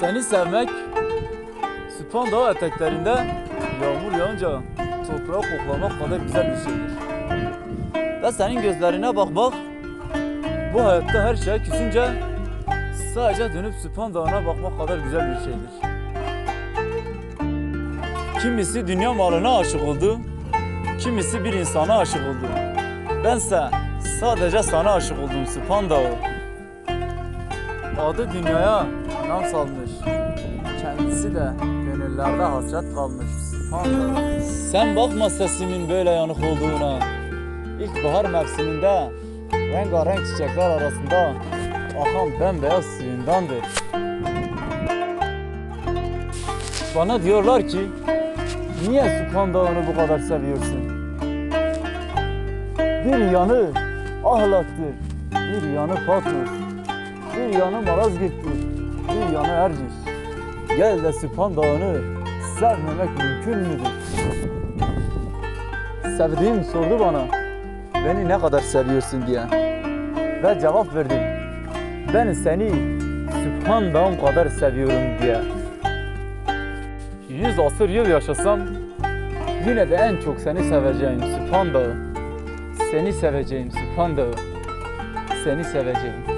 Seni sevmek Süphan Dağı eteklerinde yağmur yağınca toprağı koklamak kadar güzel bir şeydir. Ve senin gözlerine bakmak bu hayatta her şeye küsünce sadece dönüp Süphan Dağı'na bakmak kadar güzel bir şeydir. Kimisi dünya malına aşık oldu, kimisi bir insana aşık oldu. Bense sadece sana aşık oldum Süphan Dağı. Adı dünyaya nam salmış. Kendisi de gönüllerde hasret kalmış. Sen bakma sesimin böyle yanık olduğuna. İlkbahar mevsiminde rengarenk çiçekler arasında akan bembeyaz suyundandır. Bana diyorlar ki niye Süphan Dağı'nı bu kadar seviyorsun? Bir yanı Ahlat'tır, bir yanı Patmos, bir yanı Malazgirt'tir, bir yanı Erciş. Gel de Süphan Dağı'nı sevmemek mümkün müdür? Sevdiğim sordu bana, beni ne kadar seviyorsun diye. Ve cevap verdim, ben seni Süphan Dağım kadar seviyorum diye. Yüz asır yıl yaşasam, yine de en çok seni seveceğim Süphan Dağı. Seni seveceğim Süphan Dağı. Seni seveceğim.